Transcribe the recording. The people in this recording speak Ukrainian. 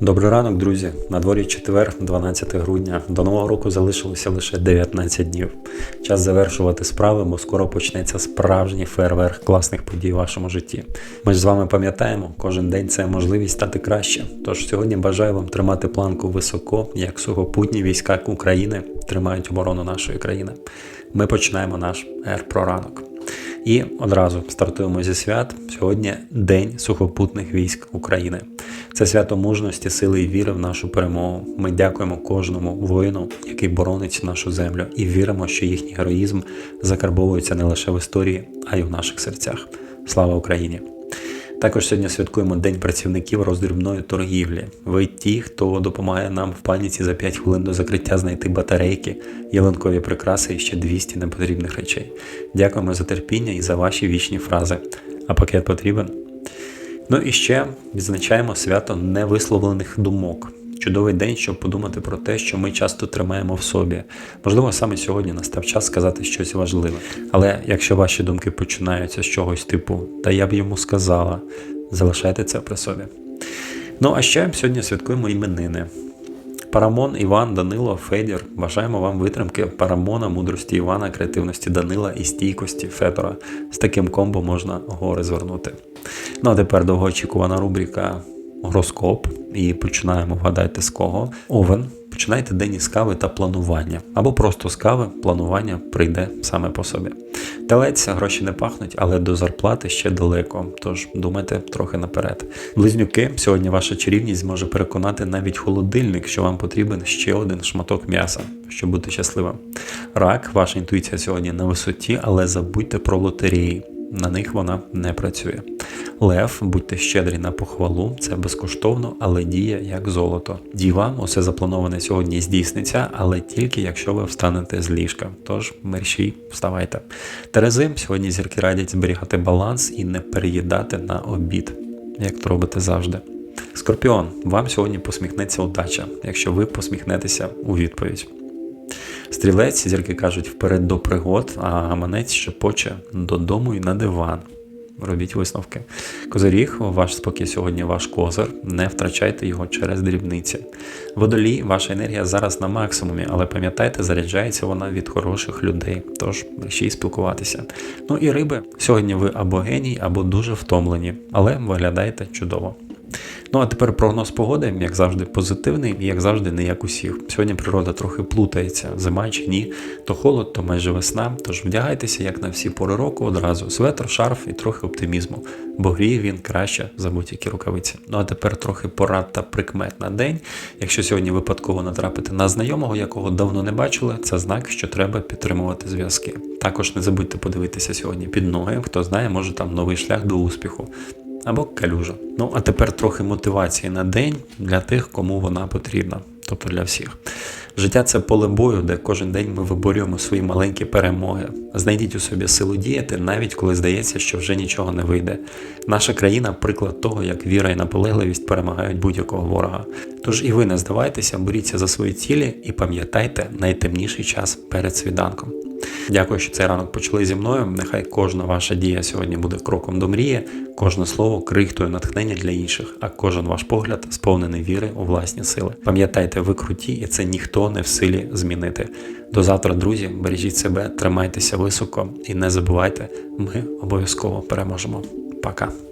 Добрий ранок, друзі. На дворі четвер, 12 грудня. До нового року залишилося лише 19 днів. Час завершувати справи, бо скоро почнеться справжній фейерверк класних подій в вашому житті. Ми ж з вами пам'ятаємо, кожен день це можливість стати краще. Тож сьогодні бажаю вам тримати планку високо, як сухопутні війська України тримають оборону нашої країни. Ми починаємо наш ер-проранок. І одразу стартуємо зі свят. Сьогодні День сухопутних військ України. Це свято мужності, сили і віри в нашу перемогу. Ми дякуємо кожному воїну, який боронить нашу землю, і віримо, що їхній героїзм закарбовується не лише в історії, а й у наших серцях. Слава Україні! Також сьогодні святкуємо День працівників роздрібної торгівлі. Ви ті, хто допомагає нам в паніці за 5 хвилин до закриття знайти батарейки, ялинкові прикраси і ще 200 непотрібних речей. Дякуємо за терпіння і за ваші вічні фрази. А пакет потрібен? Ну і ще відзначаємо свято невисловлених думок. Чудовий день, щоб подумати про те, що ми часто тримаємо в собі. Можливо, саме сьогодні настав час сказати щось важливе. Але якщо ваші думки починаються з чогось типу Та я б йому сказала, залишайте це при собі. Ну а ще сьогодні святкуємо іменини. Парамон, Іван, Данило, Федір. Бажаємо вам витримки Парамона, мудрості Івана, креативності Данила і стійкості Федора. З таким комбо можна гори звернути. Ну а тепер довгоочікувана рубрика Гороскоп. І починаємо вгадайте з кого. Овен. Починайте день із кави та планування. Або просто з кави планування прийде саме по собі. Телець, гроші не пахнуть, але до зарплати ще далеко. Тож думайте трохи наперед. Близнюки, сьогодні ваша чарівність зможе переконати навіть холодильник, що вам потрібен ще один шматок м'яса, щоб бути щасливим. Рак, ваша інтуїція сьогодні на висоті, але забудьте про лотереї. На них вона не працює. Лев, будьте щедрі на похвалу, це безкоштовно, але діє як золото. Діва, усе заплановане сьогодні здійсниться, але тільки якщо ви встанете з ліжка. Тож мерщій, вставайте. Терези, сьогодні зірки радять зберігати баланс і не переїдати на обід, як то робите завжди. Скорпіон, вам сьогодні посміхнеться удача, якщо ви посміхнетеся у відповідь. Стрілець, зірки кажуть, вперед до пригод, а гаманець шепоче додому і на диван. Робіть висновки. Козиріг, ваш спокій сьогодні ваш козир, не втрачайте його через дрібниці. Водолій, ваша енергія зараз на максимумі, але пам'ятайте, заряджається вона від хороших людей, тож ще спілкуватися. Ну і риби, сьогодні ви або геній, або дуже втомлені, але виглядаєте чудово. Ну а тепер прогноз погоди, як завжди, позитивний і як завжди, не як усіх. Сьогодні природа трохи плутається, зима чи ні, то холод, то майже весна. Тож вдягайтеся, як на всі пори року, одразу светр, шарф і трохи оптимізму, бо гріє він краще за будь-які рукавиці. Ну а тепер трохи порад та прикмет на день. Якщо сьогодні випадково натрапити на знайомого, якого давно не бачили, це знак, що треба підтримувати зв'язки. Також не забудьте подивитися сьогодні під ноги, хто знає, може там новий шлях до успіху або калюжа. Ну а тепер трохи мотивації на день для тих, кому вона потрібна, тобто для всіх. Життя це поле бою, де кожен день ми виборюємо свої маленькі перемоги. Знайдіть у собі силу діяти, навіть коли здається, що вже нічого не вийде. Наша країна приклад того, як віра і наполегливість перемагають будь-якого ворога. Тож і ви не здавайтеся, боріться за свої цілі і пам'ятайте найтемніший час перед свіданком. Дякую, що цей ранок почали зі мною. Нехай кожна ваша дія сьогодні буде кроком до мрії, кожне слово крихтою натхнення для інших, а кожен ваш погляд сповнений віри у власні сили. Пам'ятайте, ви круті, і це ніхто не в силі змінити. До завтра, друзі, бережіть себе, тримайтеся високо і не забувайте, ми обов'язково переможемо. Пока.